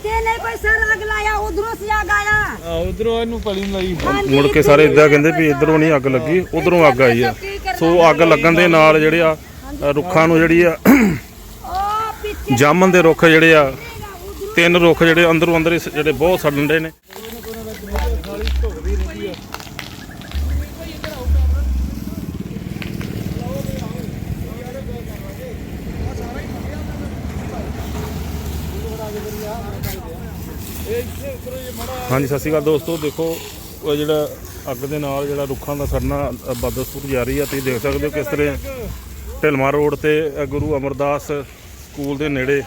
ਇੱਥੇ ਨਹੀਂ ਕੋਈ ਸਰ ਅੱਗ ਲਾਇਆ ਉਧਰੋਂ ਸੀ ਅੱਗ ਆਇਆ। ਆ ਉਧਰੋਂ ਇਹਨੂੰ ਪਲੀ ਨੂੰ ਲਾਈ। ਹਾਂਜੀ, ਮੁੜ ਕੇ ਸਾਰੇ ਇਦਾਂ ਕਹਿੰਦੇ ਵੀ ਇਧਰੋਂ ਨਹੀਂ ਅੱਗ ਲੱਗੀ ਉਧਰੋਂ ਅੱਗ ਆਈ ਆ। ਸੋ ਅੱਗ ਲੱਗਣ ਦੇ ਨਾਲ ਜਿਹੜੇ ਆ ਰੁੱਖਾਂ ਨੂੰ ਜਿਹੜੀ ਆ ਜਾਮਨ ਦੇ ਰੁੱਖ ਜਿਹੜੇ ਆ ਤਿੰਨ ਰੁੱਖ ਜਿਹੜੇ ਅੰਦਰੋਂ ਅੰਦਰ ਜਿਹੜੇ ਬਹੁਤ ਸੜਨ ਦੇ ਨੇ। ਹਾਂਜੀ ਸਤਿ ਸ਼੍ਰੀ ਅਕਾਲ ਦੋਸਤੋ। ਦੇਖੋ ਉਹ ਜਿਹੜਾ ਅੱਗ ਦੇ ਨਾਲ ਜਿਹੜਾ ਰੁੱਖਾਂ ਦਾ ਸੜਨਾ ਅ, ਬਦਸਤੂਰ ਜਾਰੀ ਆ। ਤੁਸੀਂ ਦੇਖ ਸਕਦੇ ਹੋ ਕਿਸ ਤਰ੍ਹਾਂ ਢਿਲਮਾ ਰੋਡ ਤੇ ਗੁਰੂ ਅਮਰਦਾਸ ਸਕੂਲ ਦੇ ਨੇੜੇ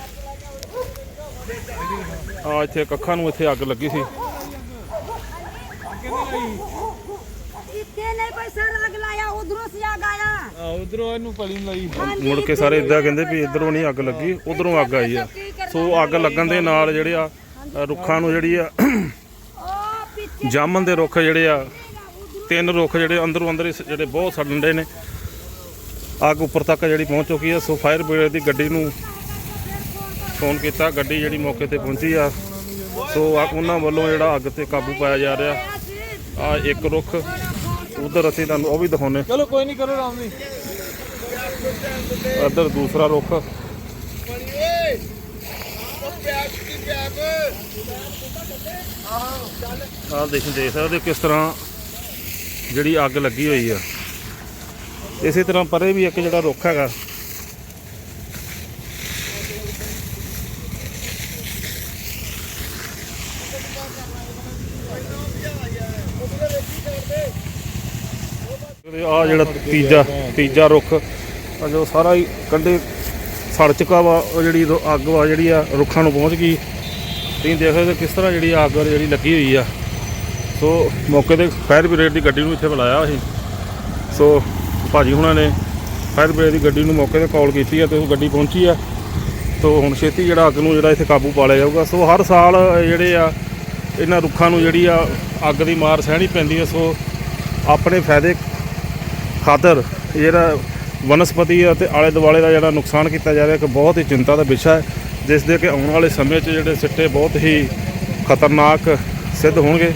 ਆ ਇੱਥੇ ਕੱਖਾਂ ਨੂੰ ਇੱਥੇ ਅੱਗ ਲੱਗੀ ਸੀ। ਇੱਥੇ ਨਹੀਂ ਕੋਈ ਸਰ ਅੱਗ ਲਾਇਆ ਉਧਰੋਂ ਸੀ ਅੱਗ ਆਇਆ। ਆ ਉਧਰੋਂ ਇਹਨੂੰ ਪਲੀ ਨੂੰ ਲਾਈ ਮੁੜ ਕੇ ਸਾਰੇ ਇਦਾਂ ਕਹਿੰਦੇ ਵੀ ਇਧਰੋਂ ਨਹੀਂ ਅੱਗ ਲੱਗੀ ਉਧਰੋਂ ਅੱਗ ਆਈ ਆ। ਸੋ ਅੱਗ ਲੱਗਣ ਦੇ ਨਾਲ ਜਿਹੜੇ ਆ ਰੁੱਖਾਂ ਨੂੰ ਜਿਹੜੀ ਆ ਜਾਮਨ ਦੇ ਰੁੱਖ ਜਿਹੜੇ ਆ ਤਿੰਨ ਰੁੱਖ ਜਿਹੜੇ ਅੰਦਰੋਂ ਅੰਦਰ ਜਿਹੜੇ ਬਹੁਤ ਸੜਨ ਦੇ ਨੇ। ਅੱਗ ਉੱਪਰ ਤੱਕ ਜਿਹੜੀ ਪਹੁੰਚ ਚੁੱਕੀ ਆ ਸੋ ਫਾਇਰ ਬ੍ਰਿਗੇਡ ਦੀ ਗੱਡੀ ਨੂੰ ਫੋਨ ਕੀਤਾ ਗੱਡੀ ਜਿਹੜੀ ਮੌਕੇ ਤੇ ਪਹੁੰਚੀ ਆ। ਸੋ ਆ ਉਹਨਾਂ ਵੱਲੋਂ ਜਿਹੜਾ ਅੱਗ ਤੇ ਕਾਬੂ ਪਾਇਆ ਜਾ ਰਿਹਾ। ਆ ਇੱਕ ਰੁੱਖ ਉਧਰ ਅਸੀਂ ਤੁਹਾਨੂੰ ਉਹ ਵੀ ਦਿਖਾਉਨੇ ਚਲੋ ਕੋਈ ਨਹੀਂ ਕਰੋ ਰਾਮ ਜੀ। ਇੱਧਰ ਦੂਸਰਾ ਰੁੱਖ। ਆਹ ਦੇਖ ਦੇਖ ਸਕਦੇ ਕਿਸ ਤਰ੍ਹਾਂ ਜਿਹੜੀ ਅੱਗ ਲੱਗੀ ਹੋਈ ਆ। ਇਸੇ ਤਰ੍ਹਾਂ ਪਰੇ ਵੀ ਇੱਕ ਜਿਹੜਾ ਰੁੱਖ ਹੈਗਾ। ਆ ਜਿਹੜਾ ਤੀਜਾ ਤੀਜਾ ਰੁੱਖ ਆ ਜੋ ਸਾਰਾ ਹੀ ਕੰਢੇ ਸੜ ਚੁੱਕਾ ਵਾ, ਉਹ ਜਿਹੜੀ ਰੁ- ਅੱਗ ਵਾ ਜਿਹੜੀ ਆ, ਰੁੱਖਾਂ ਨੂੰ ਪਹੁੰਚ ਗਈ। ਤੁਸੀਂ ਦੇਖ ਸਕਦੇ ਹੋ ਕਿਸ ਤਰ੍ਹਾਂ ਜਿਹੜੀ ਅੱਗ ਜਿਹੜੀ ਲੱਗੀ ਹੋਈ ਆ। ਸੋ, ਮੌਕੇ ਤੇ ਫਾਇਰ ਬ੍ਰਿਗੇਡ ਦੀ ਗੱਡੀ ਨੂੰ ਇੱਥੇ ਬੁਲਾਇਆ ਅਸੀਂ। ਸੋ, ਭਾਜੀ ਹੁਣਾਂ ਨੇ ਫਾਇਰ ਬ੍ਰਿਗੇਡ ਦੀ ਗੱਡੀ ਨੂੰ ਮੌਕੇ ਤੇ ਕਾਲ ਕੀਤੀ ਆ ਤੇ ਉਹ ਗੱਡੀ ਪਹੁੰਚੀ ਆ। ਸੋ, ਹੁਣ ਛੇਤੀ ਜਿਹੜਾ ਅੱਗ ਨੂੰ ਜਿਹੜਾ ਇੱਥੇ ਕਾਬੂ ਪਾ ਲਿਆ ਜਾਊਗਾ। ਸੋ, ਹਰ ਸਾਲ ਜਿਹੜੇ ਆ, ਇਹਨਾਂ ਰੁੱਖਾਂ ਨੂੰ ਜਿਹੜੀ ਆ, ਅੱਗ ਦੀ ਮਾਰ ਸਹਿਣੀ ਪੈਂਦੀ ਹੈ ਸੋ, ਆਪਣੇ ਫਾਇਦੇ ਖਾਤਰ ਜਿਹੜਾ ਵਨਸਪਤੀ ਅਤੇ ਆਲੇ ਦੁਆਲੇ ਦਾ ਜਿਹੜਾ ਨੁਕਸਾਨ ਕੀਤਾ ਜਾ ਰਿਹਾ, ਇੱਕ ਬਹੁਤ ਹੀ ਚਿੰਤਾ ਦਾ ਵਿਸ਼ਾ ਹੈ, ਜਿਸ ਦੇ ਕਿ ਆਉਣ ਵਾਲੇ ਸਮੇਂ 'ਚ ਜਿਹੜੇ ਸਿੱਟੇ ਬਹੁਤ ਹੀ ਖਤਰਨਾਕ ਸਿੱਧ ਹੋਣਗੇ।